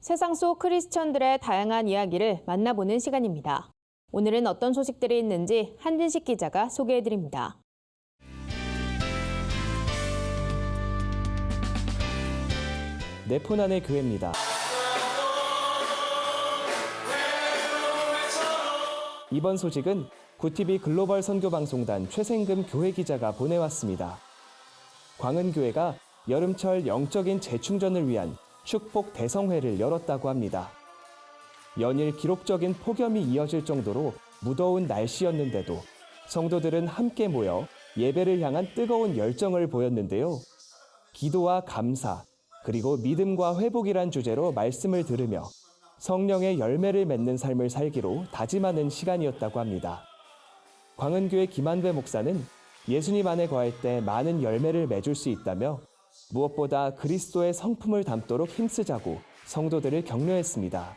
세상 속 크리스천들의 다양한 이야기를 만나보는 시간입니다. 오늘은 어떤 소식들이 있는지 한진식 기자가 소개해드립니다. 네폰 안의 교회입니다. 이번 소식은 구티비 글로벌 선교방송단 최생금 교회 기자가 보내왔습니다. 광은교회가 여름철 영적인 재충전을 위한 축복 대성회를 열었다고 합니다. 연일 기록적인 폭염이 이어질 정도로 무더운 날씨였는데도 성도들은 함께 모여 예배를 향한 뜨거운 열정을 보였는데요. 기도와 감사, 그리고 믿음과 회복이란 주제로 말씀을 들으며 성령의 열매를 맺는 삶을 살기로 다짐하는 시간이었다고 합니다. 광은교회 김한배 목사는 예수님 안에 거할 때 많은 열매를 맺을 수 있다며 무엇보다 그리스도의 성품을 담도록 힘쓰자고 성도들을 격려했습니다.